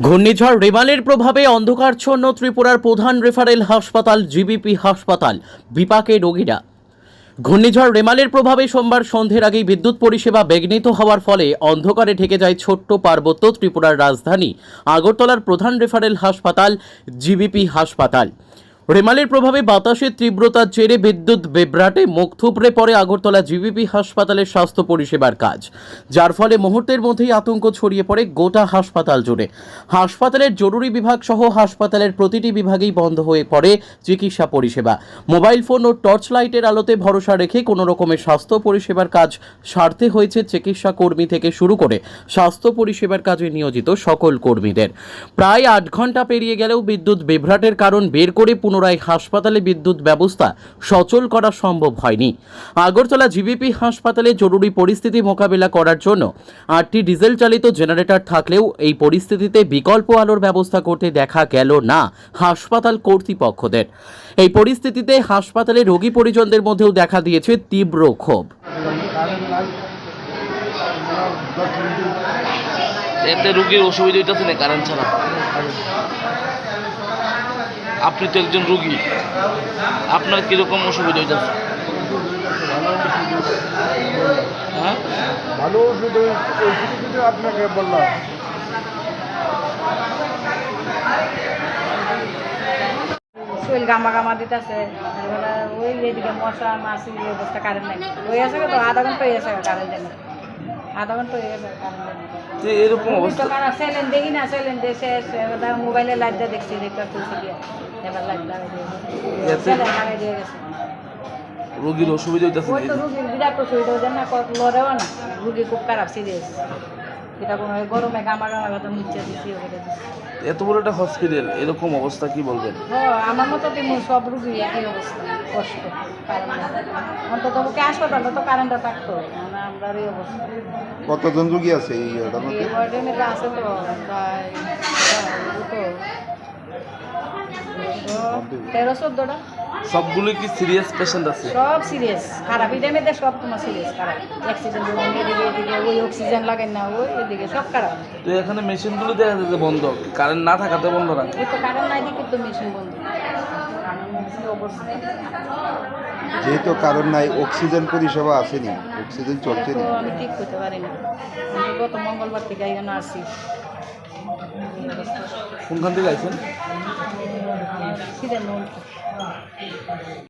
ঘূর্ণিঝড় রেমালের প্রভাবে অন্ধকারচ্ছন্ন ত্রিপুরার প্রধান রেফারেল হাসপাতাল, জিবিপি হাসপাতাল, বিপাকে রোগীরা। ঘূর্ণিঝড় রেমালের প্রভাবে সোমবার সন্ধ্যের আগেই বিদ্যুৎ পরিষেবা বেগ্নিত হওয়ার ফলে অন্ধকারে ঢেকে যায় ছোট্ট পার্বত্য ত্রিপুরার রাজধানী, আগরতলার প্রধান রেফারেল হাসপাতাল, জিবিপি হাসপাতাল। রেমালের প্রভাবে বাতাসের তীব্রতার জেরে বিদ্যুৎ বিভ্রাটে মুখ থুবড়ে পড়ে আগরতলা জিবিপি হাসপাতালের স্বাস্থ্য পরিষেবার কাজ। যার ফলে মুহূর্তের মধ্যেই আতঙ্ক ছড়িয়ে পড়ে গোটা হাসপাতাল জুড়ে। হাসপাতালের জরুরি বিভাগ সহ হাসপাতালের প্রতিটি বিভাগেই বন্ধ হয়ে পড়ে চিকিৎসা পরিষেবা। মোবাইল ফোন ও টর্চ লাইটের আলোতে ভরসা রেখে কোনো রকমের স্বাস্থ্য পরিষেবার কাজ সারতে হয়েছে চিকিৎসা কর্মী থেকে শুরু করে স্বাস্থ্য পরিষেবার কাজে নিয়োজিত সকল কর্মীদের। প্রায় আট ঘণ্টা পেরিয়ে গেলেও বিদ্যুৎ বিভ্রাটের কারণ বের করে পুনরায় হাসপাতালে বিদ্যুৎ ব্যবস্থা সচল করা সম্ভব হয়নি। আগরতলা জিবিপি হাসপাতালে জরুরি পরিস্থিতি মোকাবিলা করার জন্য আটটি ডিজেল চালিত জেনারেটর থাকলেও এই পরিস্থিতিতে বিকল্প আলোর ব্যবস্থা করতে দেখা গেল না হাসপাতাল কর্তৃপক্ষদের। এই পরিস্থিতিতে হাসপাতালে রোগী পরিজনদের মধ্যেও দেখা দিয়েছে তীব্র ক্ষোভ। এতে রুগীর অসুবিধা হইতেছে না, কারেন্ট ছাড়া। আপনি তো একজন রুগী। আপনার কীরকম অসুবিধা হইতেছে? হ্যাঁ? ভালো ওষুধ আপনাকে বললাম। শরীর গামা গামা দিতেছে এবারে ওই এদিকে মশা মাছি এই অবস্থা কারেন্ট নাই। ওই আছে তো আধা ঘণ্টা হয়ে গেছে কারেন্ট নেই আধা ঘণ্টা হয়ে গেছে এরকম অবস্থা। কারণ সেলেন দেখি না সেলেন দেশে মোবাইলে লাইট দিয়ে দেখছি তুলছি দিয়ে এবার লাইট লাগাই দিয়ে গেছে। রুগীর অসুবিধা হইতেছে ওই তো রুগীর বিরাট অসুবিধা হচ্ছে না কত লড়েও না রুগী খুব খারাপ সিরিয়াস এটা কোনো গরমে গামা গামা কথা নিচ্ছে দিচ্ছি ওকে এত বড় একটা হসপিটাল এরকম অবস্থা কি বলবেন? ও আমার মতো তেমন সব রুগী একই অবস্থা কষ্ট। কারণ অন্তত হাসপাতালে তো কারেন্টটা থাকতো এই অবস্থা। কতজন রুগী আছে এই মধ্যে এই ওয়ার্ডের মধ্যে আছে তো প্রায় তো তেরো চোদ্দোটা। সবগুলো কি সিরিয়াস পেশেন্ট আছে? সব সিরিয়াস খারাপ এটার মধ্যে সব তোমার সিরিয়াস খারাপ। অ্যাক্সিডেন্ট এদিকে এদিকে ওই অক্সিজেন লাগাই না ওই এদিকে সব খারাপ। তো এখানে মেশিনগুলো দেখা যাচ্ছে বন্ধ। কারেন্ট না থাকাতে বন্ধ রাখে ওই তো কারেন্ট নাই দিকে তো মেশিন বন্ধ। এই যেহেতু কারণ নাই অক্সিজেন পরিষেবা আসেনি অক্সিজেন চলছে তো না আমি ঠিক করতে পারি না। আমি গত মঙ্গলবার থেকে এখানে আসি কোনখান থেকে আইছেন? সিলেন